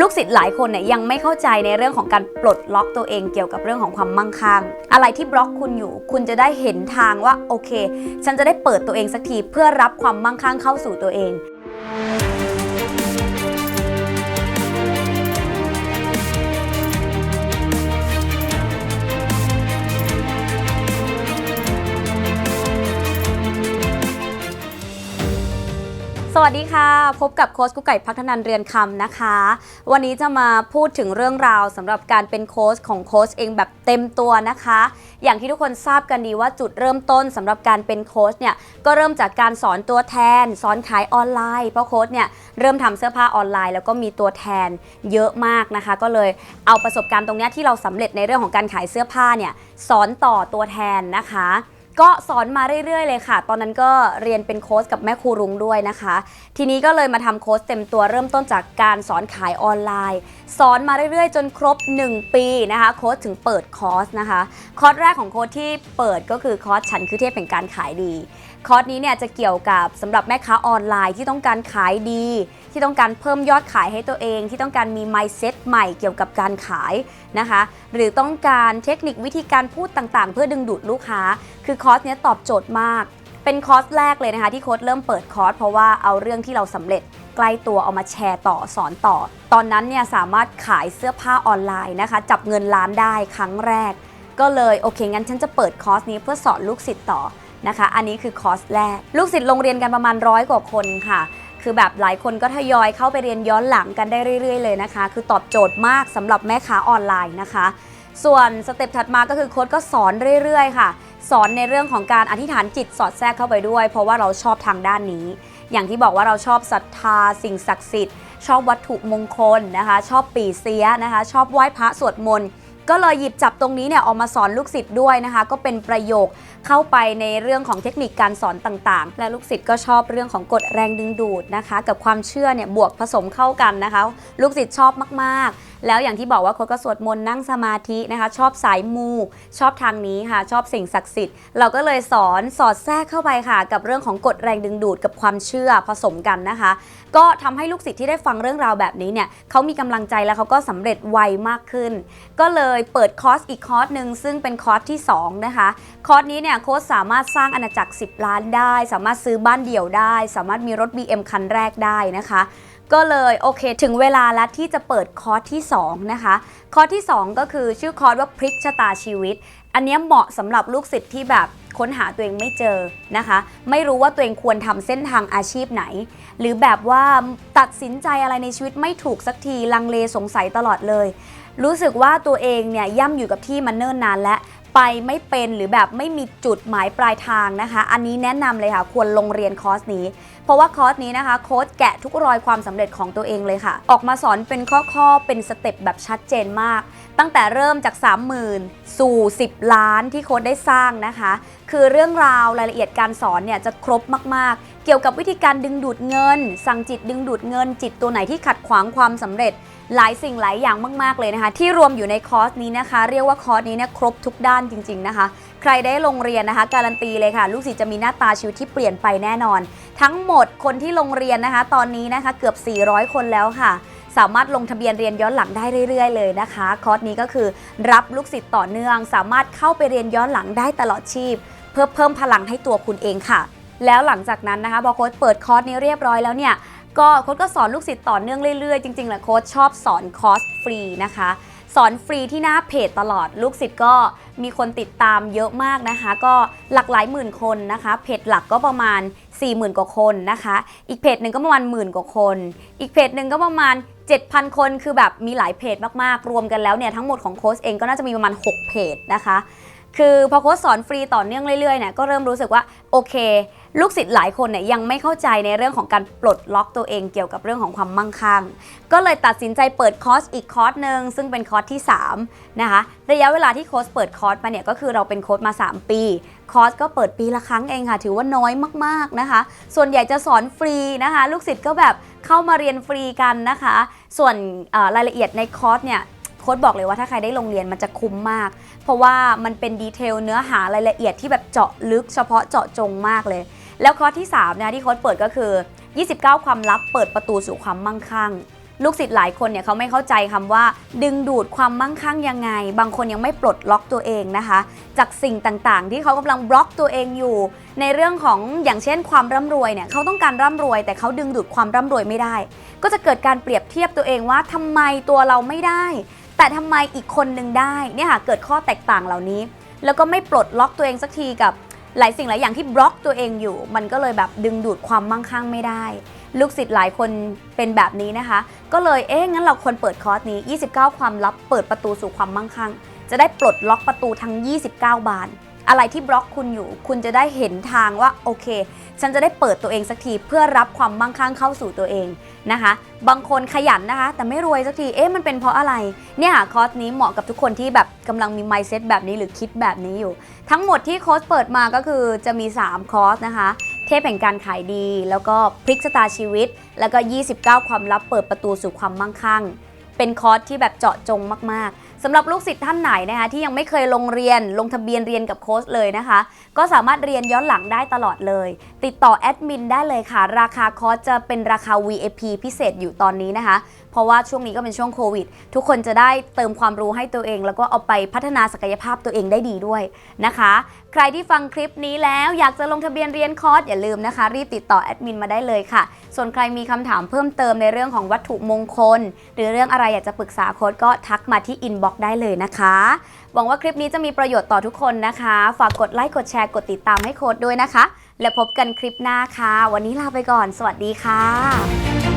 ลูกศิษย์หลายคนเนี่ยยังไม่เข้าใจในเรื่องของการปลดล็อกตัวเองเกี่ยวกับเรื่องของความมั่งคั่ง อะไรที่บล็อกคุณอยู่ คุณจะได้เห็นทางว่าโอเค ฉันจะได้เปิดตัวเองสักทีเพื่อรับความมั่งคั่งเข้าสู่ตัวเอง สวัสดีค่ะ พบกับโค้ชกุ๊กไก่พัฒนันเรือนคำนะคะ วันนี้จะมาพูดถึงเรื่องราวสำหรับการเป็นโค้ชของโค้ชเองแบบเต็มตัวนะคะ อย่างที่ทุกคนทราบกันดีว่าจุดเริ่มต้นสำหรับการเป็นโค้ชเนี่ยก็เริ่มจากการสอนตัวแทน สอนขายออนไลน์ เพราะโค้ชเนี่ยเริ่มทำเสื้อผ้าออนไลน์ แล้วก็มีตัวแทนเยอะมากนะคะ ก็เลยเอาประสบการณ์ตรงนี้ที่เราสำเร็จในเรื่องของการขายเสื้อผ้าเนี่ยสอนต่อตัวแทนนะคะ ก็สอนมาเรื่อยๆ เลยค่ะ ตอนนั้นก็เรียนเป็นโค้ชกับแม่ครูรุ้งด้วยนะคะ ทีนี้ก็เลยมาทำโค้ชเต็มตัวเริ่มต้นจากการสอนขายออนไลน์ สอนมาเรื่อยๆ จนครบ 1 ปีนะคะโค้ชถึงเปิดคอร์สนะคะคอร์สแรกของโค้ชที่เปิดก็คือคอร์สฉันคือเทพแห่งการขายดีคอร์สนี้เนี่ยจะเกี่ยวกับสำหรับแม่ค้าออนไลน์ที่ต้องการขายดี ที่ต้องการเพิ่มยอดขายให้ตัวเอง ที่ต้องการมี mindset ใหม่เกี่ยวกับการขายนะคะ หรือต้องการเทคนิควิธีการพูดต่างๆ เพื่อดึงดูดลูกค้า คือคอร์สเนี้ยตอบโจทย์มาก เป็นคอร์สแรกเลยนะคะที่โค้ดเริ่มเปิดคอร์สเพราะว่าเอาเรื่องที่เราสำเร็จใกล้ตัวเอามาแชร์ต่อสอนต่อ ตอนนั้นเนี่ยสามารถขายเสื้อผ้าออนไลน์นะคะ จับเงินล้านได้ครั้งแรก ก็เลยโอเคงั้นฉันจะเปิดคอร์สนี้เพื่อสอนลูกศิษย์ต่อนะคะ อันนี้คือคอร์สแรก ลูกศิษย์โรงเรียนกันประมาณร้อยกว่าคนค่ะ คือแบบหลายคนก็ทยอยเข้าไปเรียนย้อนหลังกันได้เรื่อย ๆ เลยนะคะ คือตอบโจทย์มากสำหรับแม่ค้าออนไลน์นะคะ ส่วนสเต็ปถัดมาก็คือโค้ดก็สอนเรื่อย ๆ ค่ะ สอนในเรื่องของการอธิษฐานจิตสอดแทรกเข้าไปด้วย เพราะว่าเราชอบทางด้านนี้ อย่างที่บอกว่าเราชอบศรัทธาสิ่งศักดิ์สิทธิ์ ชอบวัตถุมงคลนะคะ ชอบปีเสียนะคะ ชอบไหว้พระสวดมนต์ก็เลยหยิบจับตรงนี้เนี่ยออกมาสอนลูกศิษย์ด้วยนะคะ ก็เป็นประโยคเข้าไปในเรื่องของเทคนิคการสอนต่างๆ และลูกศิษย์ก็ชอบเรื่องของกฎแรงดึงดูดนะคะ กับความเชื่อเนี่ยบวกผสมเข้ากันนะคะ ลูกศิษย์ชอบมากๆแล้วอย่างที่บอกว่าโค้ชก็สวดมนต์นั่งสมาธินะคะ ชอบสายมูชอบทางนี้ค่ะ ชอบสิ่งศักดิ์สิทธิ์ เราก็เลยสอนสอดแทรกเข้าไปค่ะ กับเรื่องของกฎแรงดึงดูดกับความเชื่อผสมกันนะคะ ก็ทำให้ลูกศิษย์ที่ได้ฟังเรื่องราวแบบนี้เนี่ยเขามีกำลังใจแล้วเขาก็สำเร็จไวมากขึ้น ก็เลยเปิดคอร์สอีกคอร์สหนึ่งซึ่งเป็นคอร์สที่ 2 นะคะ คอร์สนี้เนี่ยโค้ชสามารถสร้างอาณาจักร 10 ล้านได้ สามารถซื้อบ้านเดี่ยวได้ สามารถมีรถ BM คันแรกได้นะคะ ก็เลยโอเคถึงเวลาแล้วที่จะเปิดคอร์สที่ 2 นะคะ คอร์สที่ 2 ก็คือชื่อคอร์สว่าพลิกชะตาชีวิต อันนี้เหมาะสำหรับลูกศิษย์ที่แบบค้นหาตัวเองไม่เจอนะคะ ไม่รู้ว่าตัวเองควรทำเส้นทางอาชีพไหน หรือแบบว่าตัดสินใจอะไรในชีวิตไม่ถูกสักทีลังเลสงสัยตลอดเลย รู้สึกว่าตัวเองเนี่ยย่ำอยู่กับที่มันเนิ่นนานแล้ว ไปไม่เป็นหรือแบบไม่มีจุดหมายปลายทางนะคะ อันนี้แนะนำเลยค่ะ ควรลงเรียนคอร์สนี้ เพราะว่าคอร์สนี้นะคะโค้ดแกะทุกรอยความสำเร็จของตัวเองเลยค่ะ ออกมาสอนเป็นข้อๆเป็นสเต็ปแบบชัดเจนมาก ตั้งแต่เริ่มจาก 30,000 สู่ 10 ล้านที่โค้ดได้สร้างนะคะ คือเรื่องราวรายละเอียดการสอนเนี่ยจะครบมากๆ เกี่ยวกับวิธีการดึงดูดเงิน สั่งจิตดึงดูดเงิน จิตตัวไหนที่ขัดขวางความสำเร็จ หลายสิ่งหลายอย่างมาก ๆ เลยนะคะ ที่รวมอยู่ในคอร์สนี้นะคะ เรียกว่าคอร์สนี้เนี่ยครบทุกด้านจริง ๆ นะคะ ใครได้ลงเรียนนะคะ การันตีเลยค่ะ ลูกศิษย์จะมีหน้าตาชีวิตที่เปลี่ยนไปแน่นอน ทั้งหมดคนที่ลงเรียนนะคะ ตอนนี้นะคะเกือบ 400 คนแล้วค่ะสามารถลงทะเบียนเรียนย้อนหลังได้เรื่อย ๆ เลยนะคะ คอร์สนี้ก็คือรับลูกศิษย์ต่อเนื่อง สามารถเข้าไปเรียนย้อนหลังได้ตลอดชีพ เพื่อเพิ่มพลังให้ตัวคุณเองค่ะ แล้วหลังจากนั้นนะคะพอโค้ชเปิดคอร์สนี้เรียบร้อยแล้วเนี่ยก็โค้ชก็สอนลูกศิษย์ต่อเนื่องเรื่อยๆ จริงๆแหละโค้ชชอบสอนคอร์สฟรีนะคะ สอนฟรีที่หน้าเพจตลอดลูกศิษย์ก็มีคนติดตามเยอะมากนะคะ ก็หลักหลายหมื่นคนนะคะ เพจหลักก็ประมาณ 40,000 กว่าคนนะคะ อีกเพจหนึ่งก็ประมาณหมื่นกว่าคน อีกเพจหนึ่งก็ประมาณ 7,000 คนคือแบบมีหลายเพจมากๆ รวมกันแล้วเนี่ยทั้งหมดของโค้ชเองก็น่าจะมีประมาณ 6 เพจนะคะ คือพอโค้ชสอนฟรีต่อเนื่องเรื่อยๆเนี่ยก็เริ่มรู้สึกว่าโอเค ลูกศิษย์หลายคนเนี่ยยังไม่เข้าใจในเรื่องของการปลดล็อกตัวเองเกี่ยวกับเรื่องของความมั่งคั่ง ก็เลยตัดสินใจเปิดคอร์สอีกคอร์สหนึ่งซึ่งเป็นคอร์สที่3นะคะระยะเวลาที่โค้ชเปิดคอร์สมาเนี่ยก็คือเราเป็นโค้ชมา 3 ปีคอร์สก็เปิดปีละครั้งเองค่ะ ถือว่าน้อยมากๆนะคะ ส่วนใหญ่จะสอนฟรีนะคะ ลูกศิษย์ก็แบบเข้ามาเรียนฟรีกันนะคะ ส่วนรายละเอียดในคอร์สเนี่ยโค้ดบอกเลยว่าถ้าใครได้ลงเรียนมันจะคุ้มมาก เพราะว่ามันเป็นดีเทลเนื้อหารายละเอียดที่แบบเจาะลึกเฉพาะเจาะจงมากเลย แล้วคอร์สที่3นะที่โค้ดเปิดก็คือ 29 ความลับเปิดประตูสู่ความมั่งคั่ง ลูกศิษย์หลายคนเนี่ยเขาไม่เข้าใจคำว่า ดึงดูดความมั่งคั่งยังไง บางคนยังไม่ปลดล็อกตัวเองนะคะ จากสิ่งต่างๆ ที่เขากำลังบล็อกตัวเองอยู่ ในเรื่องของอย่างเช่น ความร่ำรวยเนี่ยเขาต้องการร่ำรวย แต่เขาดึงดูดความร่ำรวยไม่ได้ ก็จะเกิดการเปรียบเทียบตัวเองว่าทำไมตัวเราไม่ได้ แต่ทำไมอีกคนหนึ่งได้เนี่ยค่ะเกิดข้อแตกต่างเหล่านี้ แล้วก็ไม่ปลดล็อกตัวเองสักทีกับ หลายสิ่งหลายอย่างที่บล็อกตัวเองอยู่ มันก็เลยแบบดึงดูดความมั่งคั่งไม่ได้ ลูกศิษย์หลายคนเป็นแบบนี้นะคะ ก็เลยเอ๊ะงั้นเราควรเปิดคอร์สนี้ 29 ความลับเปิดประตูสู่ความมั่งคั่ง จะได้ปลดล็อกประตูทั้ง 29 บาน อะไรที่บล็อกคุณอยู่ คุณจะได้เห็นทางว่าโอเค ฉันจะได้เปิดตัวเองสักทีเพื่อรับความมั่งคั่งเข้าสู่ตัวเองนะคะ บางคนขยันนะคะ แต่ไม่รวยสักทีเอ๊ะมันเป็นเพราะอะไรเนี่ยคอร์สนี้เหมาะกับทุกคนที่แบบกำลังมี mindset แบบนี้หรือคิดแบบนี้อยู่ ทั้งหมดที่โค้ชเปิดมาก็คือจะมี 3 คอร์สนะคะเทพแห่งการขายดี แล้วก็พลิกชะตาชีวิต แล้วก็ 29 ความลับเปิดประตูสู่ความมั่งคั่ง เป็นคอร์สที่แบบเจาะจงมากๆ สำหรับลูกศิษย์ท่านไหนนะคะที่ยังไม่เคยลงเรียนลงทะเบียนเรียนกับโค้ชเลยนะคะ ก็สามารถเรียนย้อนหลังได้ตลอดเลย ติดต่อแอดมินได้เลยค่ะ ราคาคอร์สจะเป็นราคา VIP พิเศษอยู่ตอนนี้นะคะ เพราะว่าช่วงนี้ก็เป็นช่วงโควิด ทุกคนจะได้เติมความรู้ให้ตัวเอง แล้วก็เอาไปพัฒนาศักยภาพตัวเองได้ดีด้วยนะคะ ใครที่ฟังคลิปนี้แล้วอยากจะลงทะเบียนเรียนคอร์สอย่าลืมนะคะ รีบติดต่อแอดมินมาได้เลยค่ะ ส่วนใครมีคำถามเพิ่มเติมในเรื่องของวัตถุมงคล หรือเรื่องอะไรอยากจะปรึกษาโค้ดก็ทักมาที่อินบ็อกได้เลยนะคะ หวังว่าคลิปนี้จะมีประโยชน์ต่อทุกคนนะคะ ฝากกดไลค์กดแชร์กดติดตามให้โค้ดด้วยนะคะ และพบกันคลิปหน้าค่ะ วันนี้ลาไปก่อน สวัสดีค่ะ